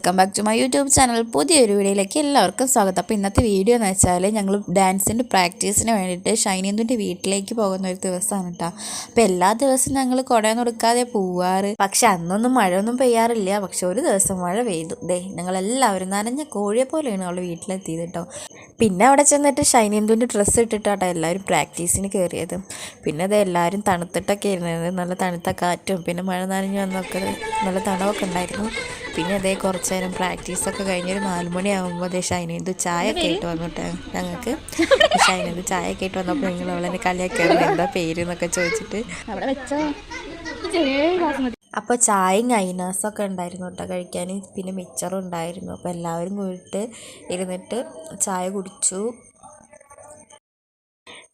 Welcome back to my YouTube channel. പുതിയൊരു വീഡിയോയിലേക്ക് എല്ലാവർക്കും സ്വാഗതം. അപ്പോൾ ഇന്നത്തെ വീഡിയോ എന്ന് വെച്ചാൽ ഞങ്ങൾ ഡാൻസിന്റെ പ്രാക്ടീസിന് വേണ്ടിയിട്ട് ഷൈനിന്ദുന്റെ വീട്ടിലേക്ക് പോകുന്ന ഒരു ദിവസമാണ് കേട്ടോ അപ്പോൾ എല്ലാ ദിവസവും ഞങ്ങൾ കുടയൊന്നും എടുക്കാതെ പോവാറ്. പക്ഷെ അന്നൊന്നും മഴയൊന്നും പെയ്യാറില്ല. പക്ഷെ ഒരു ദിവസം മഴ പെയ്തു. ദേ ഞങ്ങളെല്ലാവരും നനഞ്ഞ കോഴിയെ പോലെയാണ് അവൾ വീട്ടിലെത്തിയത് കേട്ടോ പിന്നെ അവിടെ ചെന്നിട്ട് ഷൈനിന്ദുവിന്റെ ഡ്രസ്സ് ഇട്ടിട്ടാട്ടോ എല്ലാവരും പ്രാക്ടീസിന് കയറിയത് പിന്നെ അത് എല്ലാവരും തണുത്തിട്ടൊക്കെ ഇരുന്നത്. നല്ല തണുത്ത കാറ്റും പിന്നെ മഴ നനഞ്ഞു വന്നൊക്കെ നല്ല തണവൊക്കെ ഉണ്ടായിരുന്നു. പിന്നെ അതേ കുറച്ച് നേരം പ്രാക്ടീസൊക്കെ കഴിഞ്ഞൊരു നാല് മണിയാകുമ്പോൾ അതേ ഷൈനേന്ദു ചായ ഒക്കെ ഇട്ട് വന്നിട്ട് ഞങ്ങൾക്ക്. ഷൈനേന്ദു ചായ ഒക്കെ ഇട്ട് വന്നപ്പോൾ നിങ്ങൾ അവളെന്നെ കളിയാക്കിയായിരുന്നു എന്താ പേര് എന്നൊക്കെ ചോദിച്ചിട്ട്. അവിടെ വെച്ചോ. അപ്പോൾ ചായയും കൈനാസൊക്കെ ഉണ്ടായിരുന്നു കേട്ടോ കഴിക്കാൻ. പിന്നെ മിച്ചറും ഉണ്ടായിരുന്നു. അപ്പോൾ എല്ലാവരും കൂടിയിട്ട് ഇരുന്നിട്ട് ചായ കുടിച്ചു.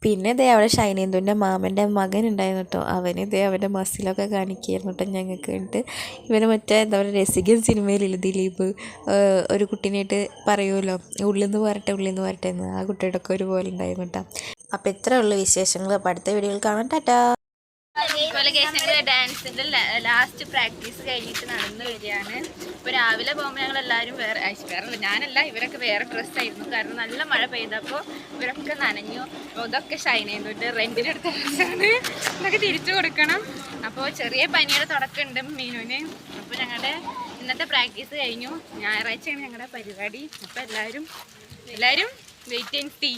പിന്നെ ഇതേ അവിടെ ഷൈനേന്ദുവിന്റെ മാമന്റെ മകൻ ഉണ്ടായിരുന്നു കേട്ടോ. അവന് ഇതേ അവന്റെ മസിലൊക്കെ കാണിക്കുകയായിരുന്നു കേട്ടോ ഞങ്ങൾക്ക് വേണ്ടിയിട്ട് ഇവന് മറ്റേ എന്താ പറയുക രസികൻ സിനിമയിലില്ല ദിലീപ്? ഒരു കുട്ടീനായിട്ട് പറയുമല്ലോ ഉള്ളിൽ നിന്ന് വരട്ടെ ഉള്ളിൽ നിന്ന് വരട്ടെ എന്ന്. ആ കുട്ടിയുടെ ഒക്കെ ഒരുപോലെ ഉണ്ടായിരുന്നു കേട്ടോ. അപ്പോൾ ഇത്രയുള്ള വിശേഷങ്ങൾ. അപ്പോൾ അടുത്ത വീഡിയോയിൽ കാണാം. ടാറ്റാ. അതുപോലെ കേസിന്റെ ഡാൻസിന്റെ ലാസ്റ്റ് പ്രാക്ടീസ് കഴിഞ്ഞിട്ട് നടന്നു വരികയാണ്. ഇപ്പൊ രാവിലെ പോകുമ്പോൾ ഞങ്ങൾ എല്ലാവരും വേറെ വേറെ ഞാനല്ല ഇവരൊക്കെ വേറെ ഡ്രസ്സായിരുന്നു കാരണം നല്ല മഴ പെയ്തപ്പോൾ ഇവരൊക്കെ നനഞ്ഞു. അപ്പോൾ ഇതൊക്കെ ഷൈൻ ചെയ്യുന്നുണ്ട് റെന്റിനെടുത്ത ഡ്രസ്സാണ് ഇതൊക്കെ തിരിച്ചു കൊടുക്കണം. അപ്പോൾ ചെറിയ പനിയുടെ തുടക്കമുണ്ട് മീനുവിന്. അപ്പോൾ ഞങ്ങളുടെ ഇന്നത്തെ പ്രാക്ടീസ് കഴിഞ്ഞു. ഞായറാഴ്ചയാണ് ഞങ്ങളുടെ പരിപാടി. അപ്പോൾ എല്ലാവരും എല്ലാവരും വെയിറ്റ് ആൻഡ് സീ